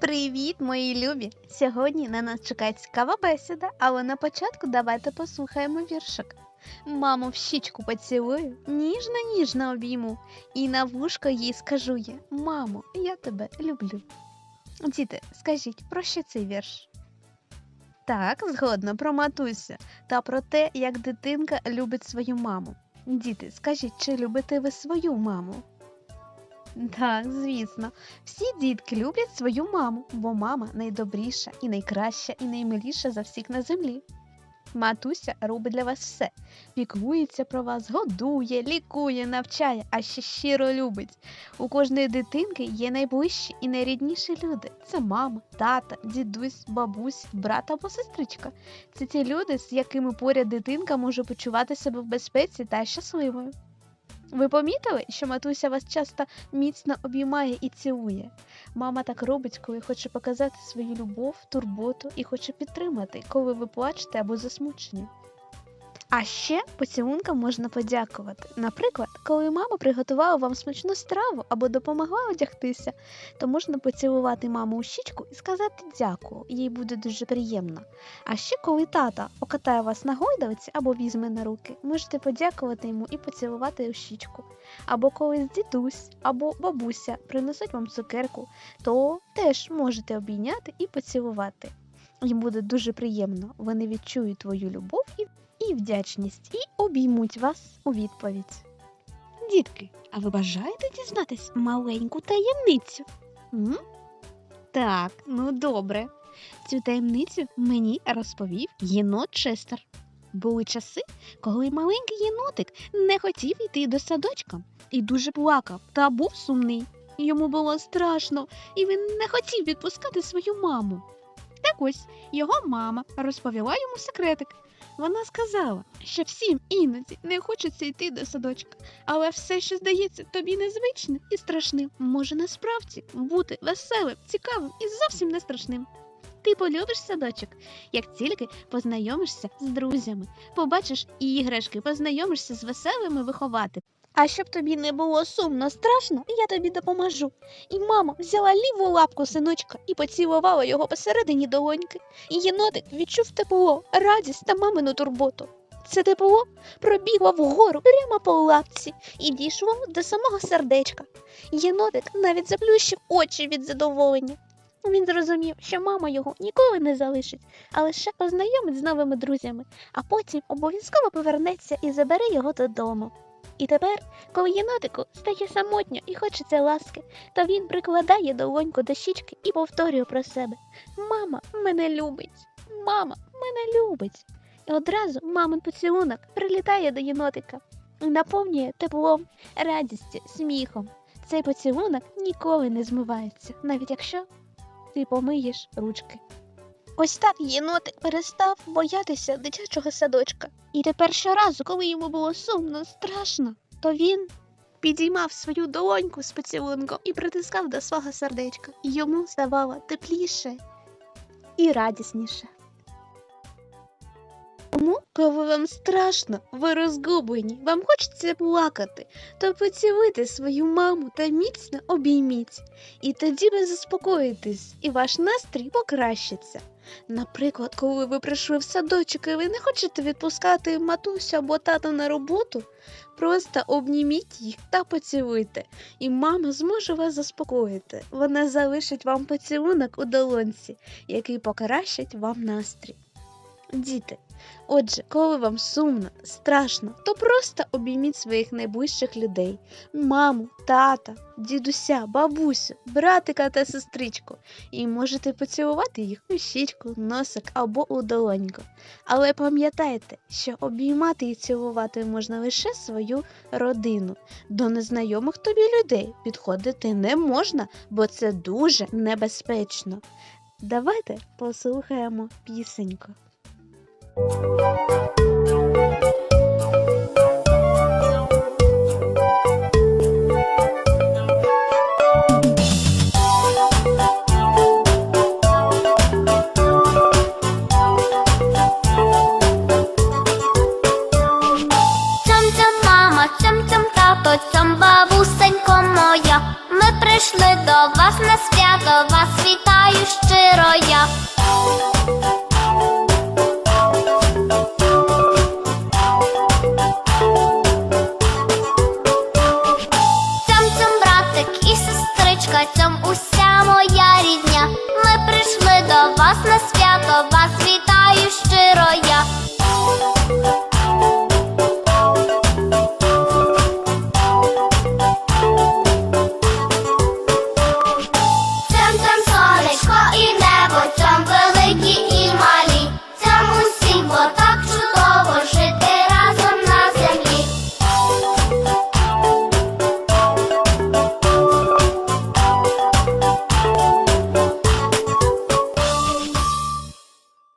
Привіт, мої любі! Сьогодні на нас чекає цікава бесіда, але на початку давайте послухаємо віршик. Маму в щічку поцілую, ніжно-ніжно обійму, і на вушко їй скажу я: Мамо, я тебе люблю. Діти, скажіть, про що цей вірш? Так, згодно про матусю та про те, як дитинка любить свою маму. Діти, скажіть, чи любите ви свою маму? Так, звісно. Всі дітки люблять свою маму, бо мама найдобріша і найкраща, і наймиліша за всіх на землі. Матуся робить для вас все, піклується про вас, годує, лікує, навчає, а ще щиро любить. У кожної дитинки є найближчі і найрідніші люди. Це мама, тата, дідусь, бабусь, брат або сестричка. Це ті люди, з якими поряд дитинка може почувати себе в безпеці та щасливою. Ви помітили, що матуся вас часто міцно обіймає і цілує? Мама так робить, коли хоче показати свою любов, турботу і хоче підтримати, коли ви плачете або засмучені. А ще поцілункам можна подякувати. Наприклад, коли мама приготувала вам смачну страву або допомогла одягтися, то можна поцілувати маму у щічку і сказати дякую, їй буде дуже приємно. А ще коли тата окатає вас на гойдалці або візьме на руки, можете подякувати йому і поцілувати у щічку. Або коли дідусь або бабуся принесуть вам цукерку, то теж можете обійняти і поцілувати. Їм буде дуже приємно. Вони відчують твою любов і, і вдячність, і обіймуть вас у відповідь. Дітки, а ви бажаєте дізнатись маленьку таємницю? М? Так, ну добре. Цю таємницю мені розповів єнот Честер. Були часи, коли маленький єнотик не хотів йти до садочка і дуже плакав та був сумний. Йому було страшно, і він не хотів відпускати свою маму. Так ось його мама розповіла йому секретик. Вона сказала, що всім іноді не хочеться йти до садочка, але все, що здається тобі незвичним і страшним, може насправді бути веселим, цікавим і зовсім не страшним. Ти полюбиш садочок, як тільки познайомишся з друзями, побачиш іграшки, познайомишся з веселими вихователями. А щоб тобі не було сумно, страшно, я тобі допоможу. І мама взяла ліву лапку синочка і поцілувала його посередині долоньки. І єнотик відчув тепло, радість та мамину турботу. Це тепло пробігло вгору прямо по лапці і дійшло до самого сердечка. Єнотик навіть заплющив очі від задоволення. Він зрозумів, що мама його ніколи не залишить, а лише познайомить з новими друзями, а потім обов'язково повернеться і забере його додому. І тепер, коли єнотику стає самотньо і хочеться ласки, то він прикладає долоньку до щічки і повторює про себе Мама мене любить, мама мене любить. І одразу мамин поцілунок прилітає до єнотика і наповнює теплом, радістю, сміхом. Цей поцілунок ніколи не змивається, навіть якщо ти помиєш ручки. Ось так єнотик перестав боятися дитячого садочка. І тепер щоразу, коли йому було сумно, страшно, то він підіймав свою долоньку з поцілунком і притискав до свого сердечка. Йому ставало тепліше і радісніше. Тому, коли вам страшно, ви розгублені, вам хочеться плакати, то поцілуйте свою маму та міцно обійміть. І тоді ви заспокоїтесь, і ваш настрій покращиться. Наприклад, коли ви прийшли в садочок і ви не хочете відпускати матусю або тата на роботу, просто обніміть їх та поцілуйте, і мама зможе вас заспокоїти. Вона залишить вам поцілунок у долонці, який покращить вам настрій. Діти, отже, коли вам сумно, страшно, то просто обійміть своїх найближчих людей: маму, тата, дідуся, бабусю, братика та сестричку, і можете поцілувати їх у щічку, носик або у долоньку. Але пам'ятайте, що обіймати і цілувати можна лише свою родину. До незнайомих тобі людей підходити не можна, бо це дуже небезпечно. Давайте послухаємо пісеньку. Ми прийшли до вас на свято, вас вітаю щиро я.